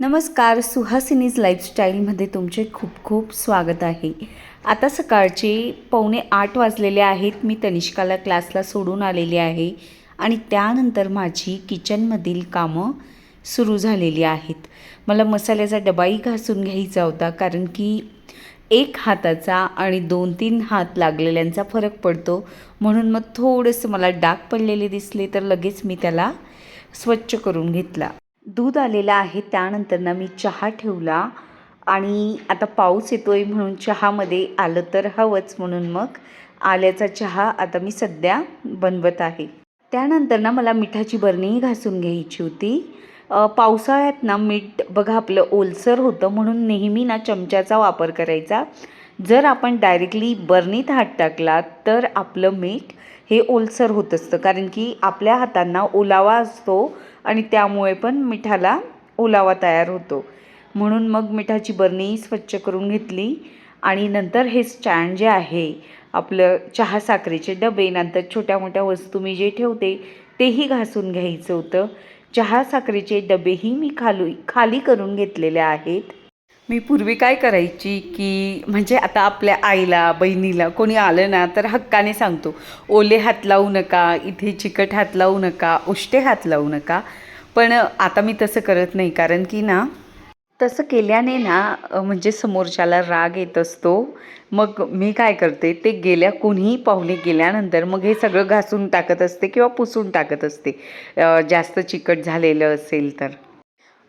नमस्कार सुहासिनीज लाईफस्टाईलमध्ये तुमचे खूप खूप स्वागत आहे. आता सकाळचे पावणे आठ वाजलेले आहेत. मी तनिष्काला क्लासला सोडून आलेली आहे आणि त्यानंतर माझी किचनमधील कामं सुरू झालेली आहेत. मला मसाल्याचा डबाही घासून घ्यायचा होता कारण की एक हाताचा आणि दोन तीन हात लागलेल्यांचा फरक पडतो. म्हणून मग थोडंसं मला डाग पडलेले दिसले तर लगेच मी त्याला स्वच्छ करून घेतला. दूध आलेलं आहे त्यानंतर ना मी चहा ठेवला आणि आता पाऊस येतो आहे म्हणून चहामध्ये आलं तर हवंच म्हणून मग आल्याचा चहा आता मी सध्या बनवत आहे. त्यानंतर ना मला मिठाची बरणीही घासून घ्यायची होती. पावसाळ्यात ना मीठ बघा आपलं ओलसर होतं म्हणून नेहमी ना चमच्याचा वापर करायचा. जर आपण डायरेक्टली बरणीत हात टाकला तर आपलं मीठ हे ओलसर होत असतं. कारण की आपल्या हातांना ओलावा असतो आणि त्यामुळे पण मिठाला ओलावा तयार होतो. म्हणून मग मिठाची बरणी स्वच्छ करून घेतली आणि नंतर हे स्टँड जे आहे आपलं चहा साखरेचे डबे नंतर छोट्या मोठ्या वस्तू मी जे ठेवते तेही घासून घ्यायचं होतं. चहा साखरेचे डबेही मी खालू खाली करून घेतलेले आहेत. मी पूर्वी काय करायची की म्हणजे आता आपल्या आईला बहिणीला कोणी आलं ना तर हक्काने सांगतो ओले हात लावू नका इथे चिकट हात लावू नका उष्टे हात लावू नका. पण आता मी तसं करत नाही कारण की ना तसं केल्याने ना म्हणजे समोरच्याला राग येत असतो. मग मी काय करते ते गेल्या कोणीही पाहुणे गेल्यानंतर मग हे सगळं घासून टाकत असते किंवा पुसून टाकत असते. जास्त चिकट झालेलं असेल तर.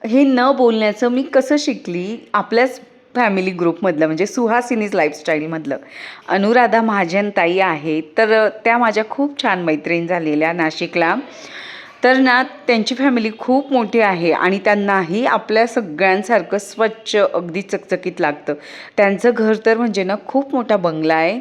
हे न बोलण्याचं मी कसं शिकली? आपल्याच फॅमिली ग्रुपमधलं म्हणजे सुहासिनीज लाईफस्टाईलमधलं अनुराधा महाजन ताई आहे तर त्या माझ्या खूप छान मैत्रीण झालेल्या नाशिकला. तर ना त्यांची फॅमिली खूप मोठी आहे आणि त्यांनाही आपल्या सगळ्यांसारखं स्वच्छ अगदी चकचकीत लागतं. त्यांचं घर तर म्हणजे ना खूप मोठा बंगला आहे.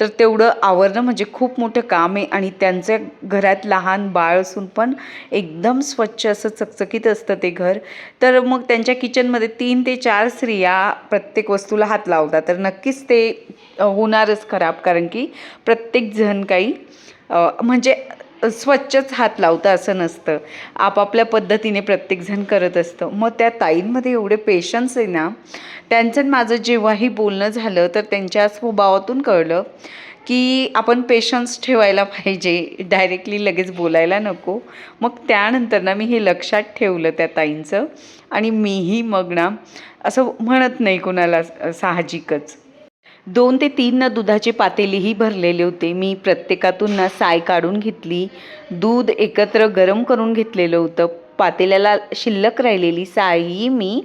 तर तेवढं आवरणं म्हणजे खूप मोठं काम आहे आणि त्यांच्या घरात लहान बाळ असून पण एकदम स्वच्छ असं चकचकीत असतं ते घर. तर मग त्यांच्या किचनमध्ये तीन ते चार स्त्रिया प्रत्येक वस्तूला हात लावतात. तर नक्कीच ते होणारच खराब. कारण की प्रत्येकजण काही म्हणजे स्वच्छच हात लावतं असं नसतं. आपापल्या पद्धतीने प्रत्येकजण करत असतं. मग त्या ताईंमध्ये एवढे पेशन्स आहे ना त्यांचं माझं जेव्हाही बोलणं झालं तर त्यांच्या स्वभावातून कळलं की आपण पेशन्स ठेवायला पाहिजे. डायरेक्टली लगेच बोलायला नको. मग त्यानंतर ना मी हे लक्षात ठेवलं त्या ताईंचं. आणि मीही मग ना असं म्हणत नाही कोणाला साहजिकच. दोन ते तीन ना दुधाचे पातेलीही भरलेले होते. मी प्रत्येकातून ना साय काढून घेतली. दूध एकत्र गरम करून घेतलेलं होतं. पातेल्याला शिल्लक राहिलेली सायही मी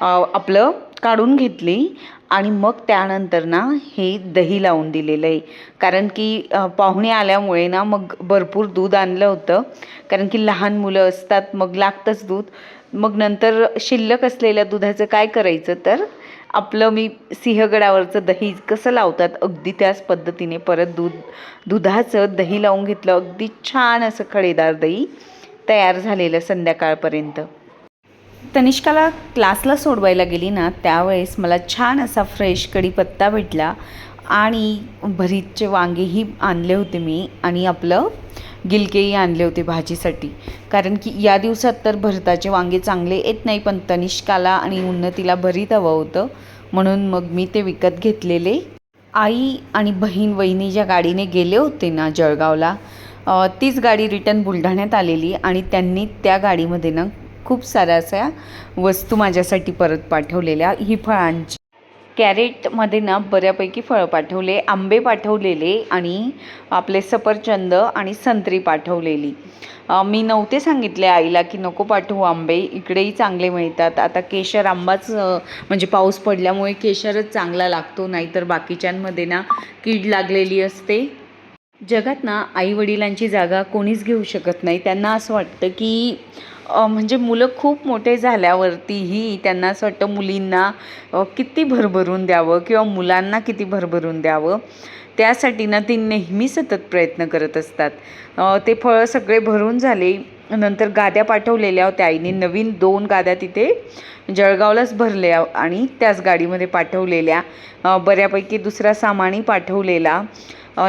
आपलं काढून घेतली आणि मग त्यानंतर ना हे दही लावून दिलेलं आहे. कारण की पाहुणे आल्यामुळे ना मग भरपूर दूध आणलं होतं. कारण की लहान मुलं असतात मग लागतंच दूध. मग नंतर शिल्लक असलेल्या दुधाचं काय करायचं तर आपलं मी सिंहगडावरचं दही कसं लावतात अगदी त्याच पद्धतीने परत दूध दुधाचं दही लावून घेतलं अगदी छान असं खडेदार दही तयार झालेलं संध्याकाळपर्यंत. तनिष्काला क्लासला सोडवायला गेली ना त्यावेळेस मला छान असा फ्रेश कढीपत्ता भेटला आणि भरीतचे वांगेही आणले होते मी आणि आपलं गिलकेही आणले होते भाजीसाठी. कारण की या दिवसात तर भरताचे वांगे चांगले येत नाही पण तनिष्काला आणि उन्नतीला भरीत हवं होतं. म्हणून मग मी ते विकत घेतलेले. आई आणि बहीण वहिनी ज्या गाडीने गेले होते ना जळगावला तीच गाडी रिटर्न बुलढाण्यात आलेली आणि त्यांनी त्या गाडीमध्ये ना खूप साऱ्या अशा वस्तू माझ्यासाठी परत पाठवलेल्या. ही फळांची कॅरेटमध्ये ना बऱ्यापैकी फळं पाठवले आंबे पाठवलेले आणि आपले सफरचंद आणि संत्री पाठवलेली. मी नव्हते सांगितले आईला की नको पाठवू आंबे इकडेही चांगले मिळतात. आता केशर आंबाच म्हणजे पाऊस पडल्यामुळे केशरच चांगला लागतो नाहीतर बाकीच्यांमध्ये ना कीड लागलेली असते. जगात ना आईवडिलांची जागा कोणीच घेऊ शकत नाही. त्यांना असं वाटतं की म्हणजे मुलं खूप मोठे झाल्यावरतीही त्यांना असं वाटतं मुलींना किती भरभरून द्यावं किंवा मुलांना किती भरभरून द्यावं. त्यासाठी ना ती नेहमी सतत प्रयत्न करत असतात. ते फळं सगळे भरून झाले नंतर गाद्या पाठवलेल्या होत्या आईने. नवीन दोन गाद्या तिथे जळगावलाच भरल्या आणि त्याच गाडीमध्ये पाठवलेल्या. बऱ्यापैकी दुसरा सामानही पाठवलेला.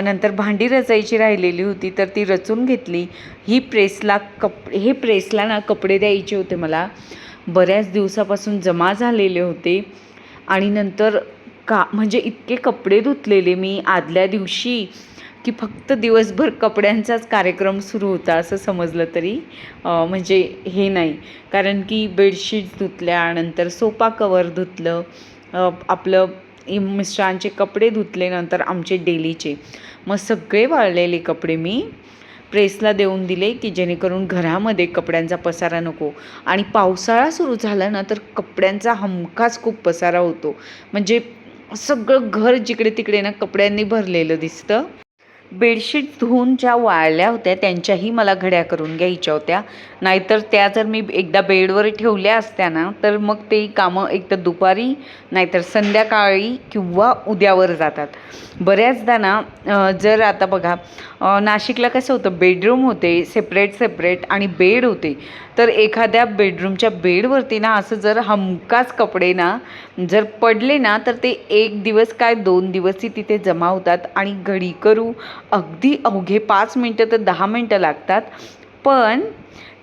नंतर भांडी रचायची राहिलेली होती तर ती रचून घेतली. ही प्रेसला कप हे प्रेसला ना कपडे द्यायचे होते मला. बऱ्याच दिवसापासून जमा झालेले होते. आणि नंतर का म्हणजे इतके कपडे धुतलेले मी आदल्या दिवशी की फक्त दिवसभर कपड्यांचाच कार्यक्रम सुरू होता असं समजलं तरी. म्हणजे हे नाही. कारण की बेडशीट धुतल्या नंतर सोफा कवर धुतलं आपलं मिस्टरांचे कपडे धुतले नंतर आमचे डेलीचे. मग सगळे वाळलेले कपडे मी प्रेसला देऊन दिले की जेणेकरून घरामध्ये कपड्यांचा पसारा नको. आणि पावसाळा सुरू झाला ना तर कपड्यांचा हमखास खूप पसारा होतो. म्हणजे सगळं घर जिकडे तिकडे ना कपड्यांनी भरलेलं दिसतं. बेडशीट धुवून ज्या वाळल्या होत्या त्यांच्याही मला घड्या करून घ्यायच्या होत्या. नाहीतर त्या जर मी एकदा बेडवर ठेवल्या असत्या ना तर मग ते कामं एकतर दुपारी नाहीतर संध्याकाळी किंवा उद्यावर जातात. बऱ्याचदा ना जर आता बघा नाशिकला कसं होतं बेडरूम होते सेपरेट सेपरेट आणि बेड होते. तर एखाद्या बेडरूमच्या बेडवरती ना असं जर हमकाच कपडे ना जर पडले ना तर ते एक दिवस काय दोन दिवसही तिथे जमा होतात. आणि घडी करू अगदी अवघे पाच मिनटं तर दहा मिनटं लागतात. पण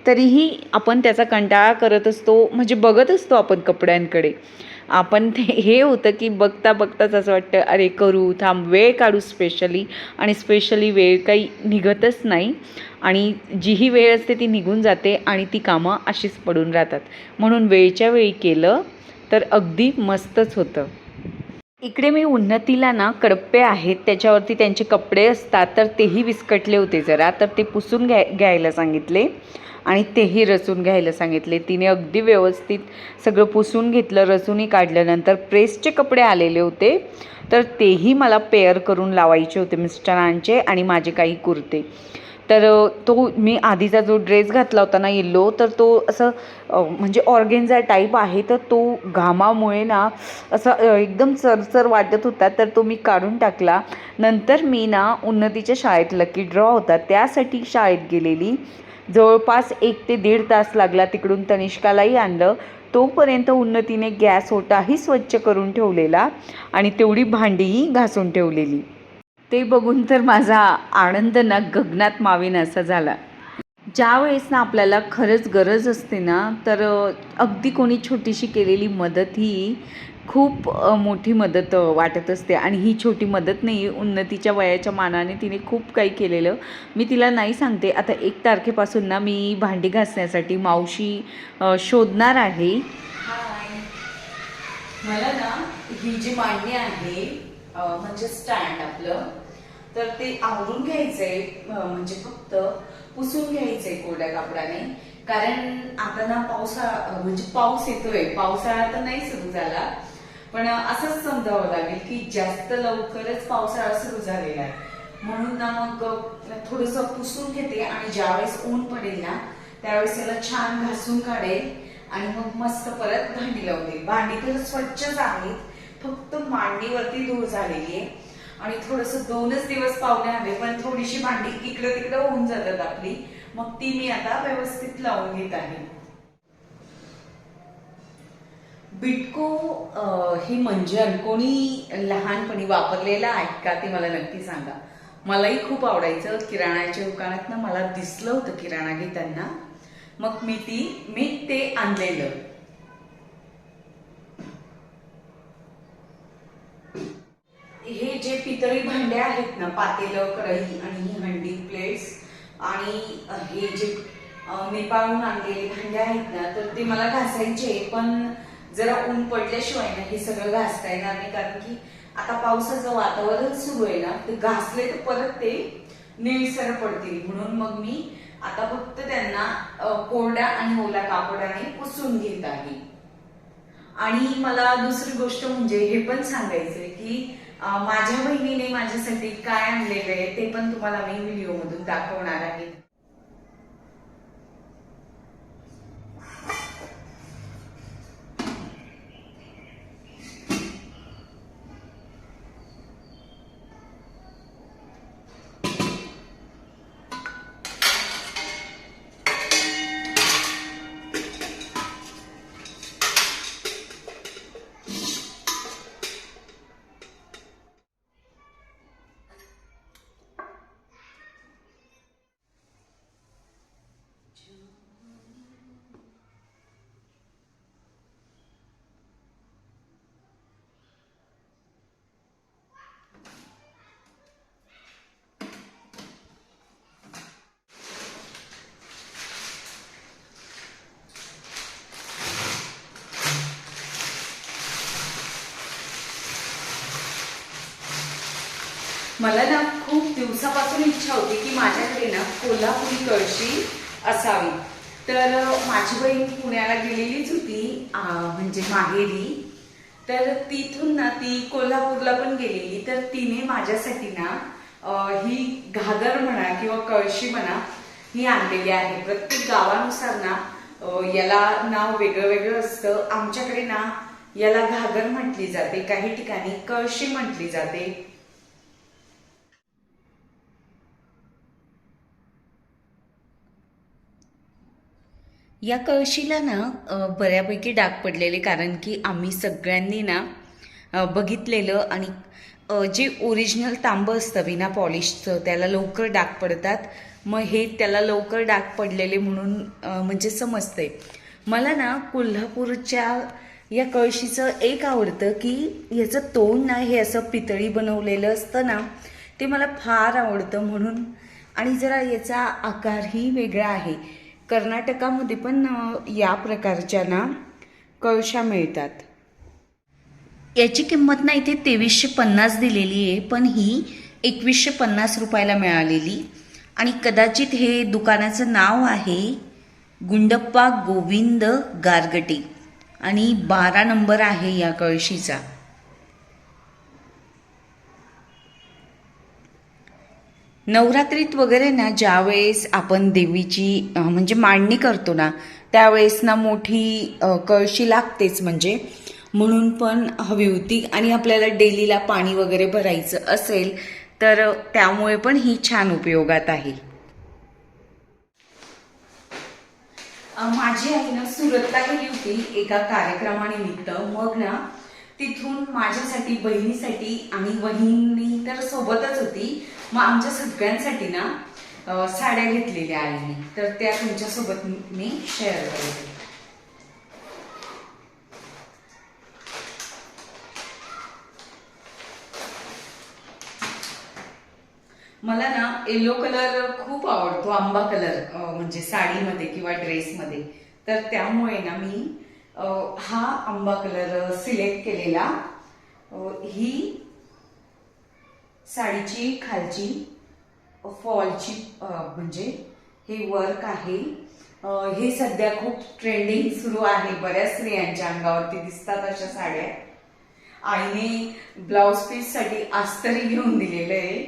तरीही आपण त्याचा कंटाळा करत असतो म्हणजे बघत असतो आपण कपड्यांकडे. आपण ते हे होतं की बघता बघताच असं वाटतं अरे करू थांब वेळ काढू स्पेशली आणि स्पेशली वेळ काही निघतच नाही. आणि जी ही वेळ असते ती निघून जाते आणि ती कामं अशीच पडून राहतात. म्हणून वेळच्या वेळी केलं तर अगदी मस्तच होतं. इकडे मी उन्नतीला ना कडप्पे आहेत त्याच्यावरती त्यांचे कपडे असतात तर तेही विस्कटले होते जरा तर ते पुसून घ्याय घ्यायला सांगितले आणि तेही रचून घ्यायला सांगितले. तिने अगदी व्यवस्थित सगळं पुसून घेतलं रचूनही काढल्यानंतर प्रेसचे कपडे आलेले होते तर तेही मला पेअर करून लावायचे होते मिस्टरांचे आणि माझे काही कुर्ते. तर तो मी आधीचा जो ड्रेस घातला होता ना येल्लो तर तो असं म्हणजे ऑर्गेन्झा टाईप आहे तर तो घामामुळे ना असं एकदम चरचर वाटत होता तर तो मी काढून टाकला. नंतर मी ना उन्नतीच्या शाळेत लकी ड्रॉ होता. त्यासाठी शाळेत गेलेली. जवळपास एक ते दीड तास लागला तिकडून तनिष्कालाही आणलं. तोपर्यंत उन्नतीने गॅस ओटाही स्वच्छ करून ठेवलेला आणि तेवढी भांडीही घासून ठेवलेली. ते बघून तर माझा आनंद ना गगनात मावेन असा झाला. ज्या वेळेस ना आपल्याला खरंच गरज असते ना तर अगदी कोणी छोटीशी केलेली मदत ही खूप मोठी मदत वाटत असते. आणि ही छोटी मदत नाही उन्नतीच्या वयाच्या मानाने तिने खूप काही केलेलं. मी तिला नाही सांगते. आता एक तारखेपासून ना मी भांडी घासण्यासाठी मावशी शोधणार आहे. मला ना ही जी मांडणी आहे म्हणजे स्टँड आपलं. तर ते आवरून घ्यायचंय म्हणजे फक्त पुसून घ्यायचंय कोरड्या कापडाने. कारण आता ना पावसाळा म्हणजे पाऊस येतोय. पावसाळा तर नाही सुरू झाला. पण असंच समजावं लागेल की जास्त लवकरच पावसाळा सुरू झालेला आहे. म्हणून ना मग थोडस पुसून घेते आणि ज्यावेळेस ऊन पडेल ना त्यावेळेस याला छान घासून काढेल आणि मग मस्त परत भांडी लावून देईल भांडी तर स्वच्छच आहेत फक्त मांडीवरती धूळ झालेली आहे. आणि थोडस दोनच दिवस पाहुणे आले पण थोडीशी भांडी इकडं तिकडं होऊन जातात आपली. मग ती मी आता व्यवस्थित लावून घेत आहे. बिटको हे मंजन कोणी लहानपणी वापरलेलं आहे का ते मला नक्की सांगा. मलाही खूप आवडायचं किराणाच्या दुकानात ना मला दिसलं होतं किराणा घेताना. मग मी ती मी ते आणलेलं. हे भांडे आहेत ना पातेलं कढई आणि ही हंडी प्लेट्स आणि हे जे अं, मी आणलेले भांडे आहेत ना तर ते मला घासायचे पण जरा ऊन पडल्याशिवाय ना हे सगळं घासता येणार नाही. कारण की आता पावसाचं वातावरण सुरू आहे ना ते घासले तर परत ते निळसर पडतील. म्हणून मग मी आता फक्त त्यांना कोरड्या आणि ओल्या कापडाने पुसून घेत आहे. आणि मला दुसरी गोष्ट म्हणजे हे पण सांगायचंय की माझ्या बहिणीने माझ्यासाठी काय आणलेलं आहे ते पण तुम्हाला मी व्हिडिओ मधून दाखवणार आहे. मला ना खूप दिवसापासून इच्छा होती की माझ्याकडे ना कोल्हापुरी कळशी असावी. तर माझी बहीण पुण्याला गेलेलीच होती म्हणजे माहेरी. तर तिथून ना ती कोल्हापूरला पण गेलेली. तर तिने माझ्यासाठी ना ही घागर म्हणा किंवा कळशी म्हणा ही आणलेली आहे. प्रत्येक गावानुसार ना याला नाव वेगळं वेगळं असतं. आमच्याकडे ना याला घागर म्हटली जाते. काही ठिकाणी कळशी म्हटली जाते. या कळशीला ना बऱ्यापैकी डाग पडलेले कारण की आम्ही सगळ्यांनी ना बघितलेलं आणि जे ओरिजिनल तांबं असतं विना पॉलिशचं त्याला लवकर डाग पडतात. मग हे त्याला लवकर डाग पडलेले म्हणून म्हणजे समजते. मला ना कोल्हापूरच्या या कळशीचं एक आवडतं की याचं तोंड ना हे असं पितळी बनवलेलं असतं ना ते मला फार आवडतं म्हणून. आणि जरा याचा आकारही वेगळा आहे. कर्नाटकामध्ये पण या प्रकारच्या ना कळशा मिळतात. याची किंमत ना इथे तेवीसशे पन्नास दिलेली आहे पण ही एकवीसशे पन्नास रुपयाला मिळालेली. आणि कदाचित हे दुकानाचं नाव आहे गुंडप्पा गोविंद गारगटे. आणि बारा नंबर आहे या कळशीचा. नवरात्रीत वगैरे ना ज्यावेळेस आपण देवीची म्हणजे मांडणी करतो ना त्यावेळेस ना मोठी कळशी लागतेच म्हणजे. म्हणून पण हवी होती आणि आपल्याला डेलीला पाणी वगैरे भरायचं असेल तर त्यामुळे पण ही छान उपयोगात आहे. माझी आई ना सुरतला गेली होती एका कार्यक्रमानिमित्त. मग ना तिथून माझ्यासाठी बहिणीसाठी आणि बहिणी तर सोबतच होती. मग आमच्या सगळ्यांसाठी ना साड्या घेतलेल्या आईने. तर त्या तुमच्यासोबत मी शेअर करते मला ना येलो कलर खूप आवडतो आंबा कलर म्हणजे साडीमध्ये किंवा ड्रेसमध्ये तर त्यामुळे ना मी हा आंबा कलर सिलेक्ट केलेला. ही साडीची खालची फॉलची म्हणजे हे वर्क आहे. हे सध्या खूप ट्रेंडिंग सुरू आहे. बऱ्याच स्त्रियांच्या अंगावरती दिसतात अशा साड्या. आईने ब्लाउज पीससाठी आस्तरी घेऊन दिलेलं आहे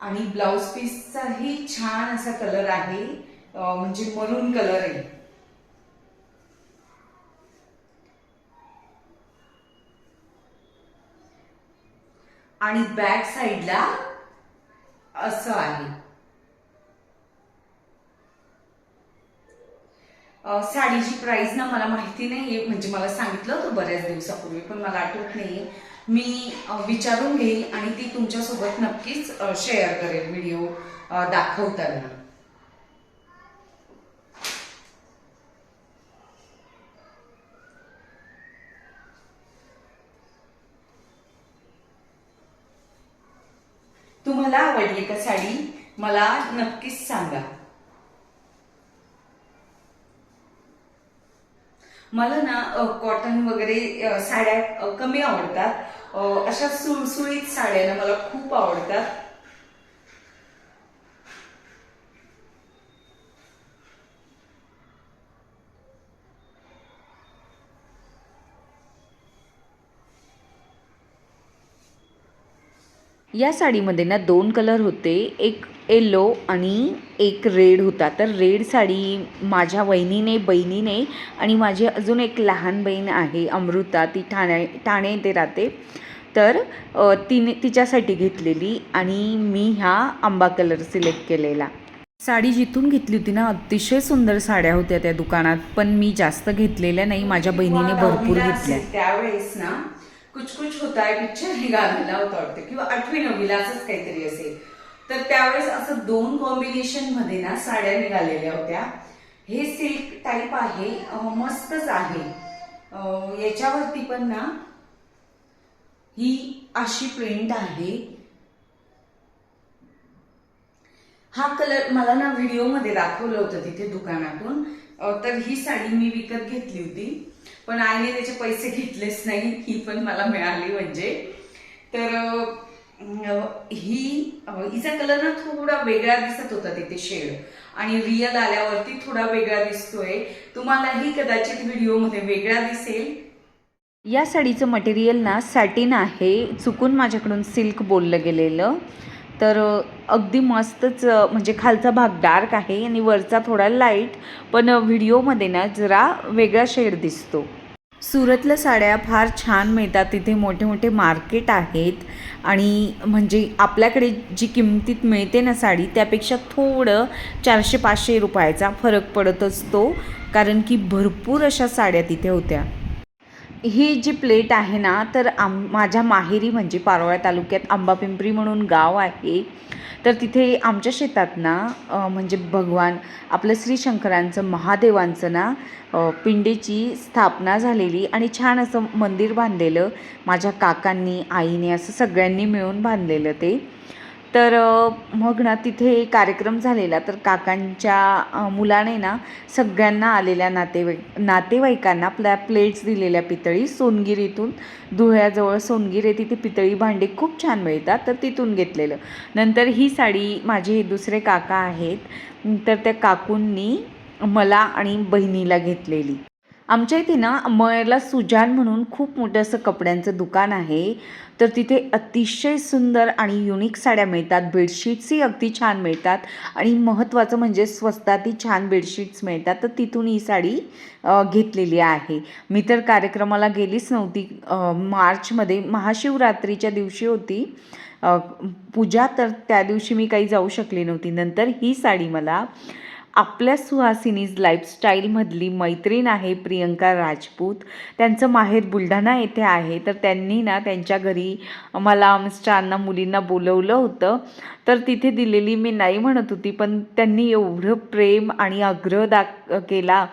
आणि ब्लाउज पीसचाही छान असा कलर आहे. म्हणजे मरून कलर आहे. आणि बॅक साईडला असं आहे. साडीची प्राइस ना मला माहिती नाही आहे म्हणजे मला सांगितलं होतं बऱ्याच दिवसापूर्वी पण मला आठवत नाही मी विचारून घेईल आणि ती तुमच्यासोबत नक्कीच शेअर करेल व्हिडिओ दाखवताना तुम्हाला आवडली साडी मला नक्कीच सांगा. मला ना कॉटन वगैरे साड्या कमी आवडतात. अशा सुळसुळीत साड्या ना मला खूप आवडतात. या साडीमध्ये ना दोन कलर होते. एक येलो आणि एक रेड होता. तर रेड साडी माझ्या वहिनीने बहिणीने आणि माझी अजून एक लहान बहीण आहे अमृता. ती ठाणे ठाणे येथे राहते. तर तिने तिच्यासाठी घेतलेली आणि मी हा आंबा कलर सिलेक्ट केलेला. साडी जिथून घेतली होती ना अतिशय सुंदर साड्या होत्या त्या दुकानात. पण मी जास्त घेतलेल्या नाही माझ्या बहिणीने भरपूर घेतल्या. त्यावेळेस ना कुछ कुछ होता है पिक्चर निघालेला होता वाटतं. किंवा आठवी नववीला असंच काहीतरी असेल. तर त्यावेळेस असं दोन कॉम्बिनेशनमध्ये ना साड्या निघालेल्या होत्या. हे सिल्क टाईप आहे मस्तच आहे. याच्यावरती पण ना ही अशी प्रिंट आहे. हा कलर मला ना व्हिडिओमध्ये दाखवलं होतं तिथे दुकानातून. तर ही साडी मी विकत घेतली होती. पण आईने त्याचे पैसे घेतलेच नाही ही पण मला मिळाली म्हणजे. तर ही हिचा कलर ना थोडा वेगळा दिसत होता तिथे शेड आणि रिअल आल्यावरती थोडा वेगळा दिसतोय. तुम्हालाही कदाचित व्हिडिओमध्ये वेगळा दिसेल. या साडीचं मटेरियल ना सॅटिन आहे. चुकून माझ्याकडून सिल्क बोललं गेलेलं. तर अगदी मस्तच म्हणजे खालचा भाग डार्क आहे आणि वरचा थोडा लाइट पण व्हिडिओमध्ये ना जरा वेगळा शेड दिसतो. सुरतल्या साड्या फार छान मिळतात तिथे मोठे मोठे मार्केट आहेत आणि म्हणजे आपल्याकडे जी किमतीत मिळते ना साडी त्यापेक्षा थोडं चारशे पाचशे रुपयाचा फरक पडत असतो कारण की भरपूर अशा साड्या तिथे होत्या. ही जी प्लेट आहे ना तर आम माझ्या माहेरी म्हणजे पारोळा तालुक्यात आंबापिंपरी म्हणून गाव आहे. तर तिथे आमच्या शेतात ना म्हणजे भगवान आपलं श्री शंकरांचं महादेवांचं ना पिंडीची स्थापना झालेली आणि छान असं मंदिर बांधलेलं माझ्या काकांनी आईने असं सगळ्यांनी मिळून बांधलेलं ते. तर मग ना तिथे कार्यक्रम झालेला. तर काकांच्या मुलाने ना सगळ्यांना आलेल्या नातेवाईक नातेवाईकांना आपल्या प्लेट्स दिलेल्या पितळी. सोनगिरीतून धुळ्याजवळ सोनगीर आहे तिथे पितळी भांडी खूप छान मिळतात तर तिथून घेतलेलं. नंतर ही साडी माझे हे दुसरे काका आहेत. तर त्या काकूंनी मला आणि बहिणीला घेतलेली. आमच्या इथे ना मयला सुजान म्हणून खूप मोठं असं कपड्यांचं दुकान आहे. तर तिथे अतिशय सुंदर आणि युनिक साड्या मिळतात. बेडशीट्सही अगदी छान मिळतात. आणि महत्त्वाचं म्हणजे स्वस्तातही छान बेडशीट्स मिळतात. तर तिथून ही साडी घेतलेली आहे. मी तर कार्यक्रमाला गेलीच नव्हती. मार्चमध्ये महाशिवरात्रीच्या दिवशी होती. पूजा तर त्या दिवशी मी काही जाऊ शकली नव्हती. नंतर ही साडी मला आपल्या सुहासिनीज लाईफस्टाईलमधली मैत्रीण आहे प्रियंका राजपूत. त्यांचं माहेर बुलढाणा येथे आहे. तर त्यांनी ना त्यांच्या घरी मला मिस्टरांना मुलींना बोलवलं होतं. तर तिथे दिलेली मी नाही म्हणत होती पण त्यांनी एवढं प्रेम आणि आग्रह दाख केला.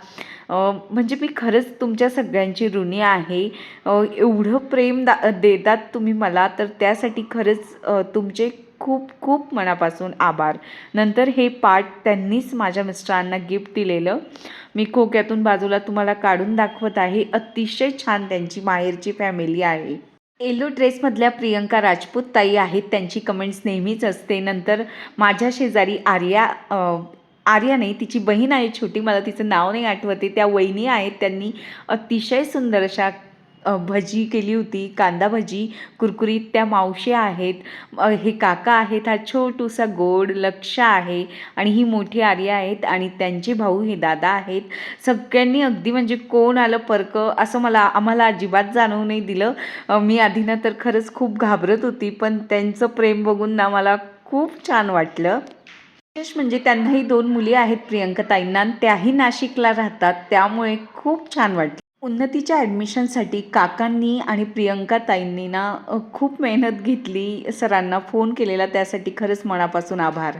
म्हणजे मी खरंच तुमच्या सगळ्यांची ऋणी आहे. एवढं प्रेम दा देतात तुम्ही मला तर त्यासाठी खरंच तुमचे खूप खूप मनापासून आभार. नंतर हे पाठ त्यांनीच माझ्या मिस्टरांना गिफ्ट दिलेलं. मी खोक्यातून बाजूला तुम्हाला काढून दाखवत आहे. अतिशय छान त्यांची माहेरची फॅमिली आहे. येलो ड्रेसमधल्या प्रियंका राजपूत ताई आहेत. त्यांची कमेंट्स नेहमीच असते. नंतर माझ्या शेजारी आर्या आर्या नाही तिची बहीण आहे छोटी. मला तिचं नाव नाही आठवते त्या वहिनी आहेत. त्यांनी अतिशय सुंदर अशा भजी केली होती कांदा भजी कुरकुरीत त्या मावशी आहेत. हे काका आहेत हा छोटूसा गोड लक्ष आहे आणि ही मोठी आर्या आहेत आणि त्यांचे भाऊ हे दादा आहेत. सगळ्यांनी अगदी म्हणजे कोण आलं परकं असं मला आम्हाला अजिबात जाणवू नाही दिलं. मी आधी ना तर खरंच खूप घाबरत होती पण त्यांचं प्रेम बघून ना मला खूप छान वाटलं. विशेष म्हणजे त्यांनाही दोन मुली आहेत प्रियंका ताईंना त्याही नाशिकला राहतात त्यामुळे खूप छान वाटलं. उन्नतीच्या ॲडमिशनसाठी काकांनी आणि प्रियंका ताईंनी ना खूप मेहनत घेतली सरांना फोन केलेला त्यासाठी खरंच मनापासून आभार.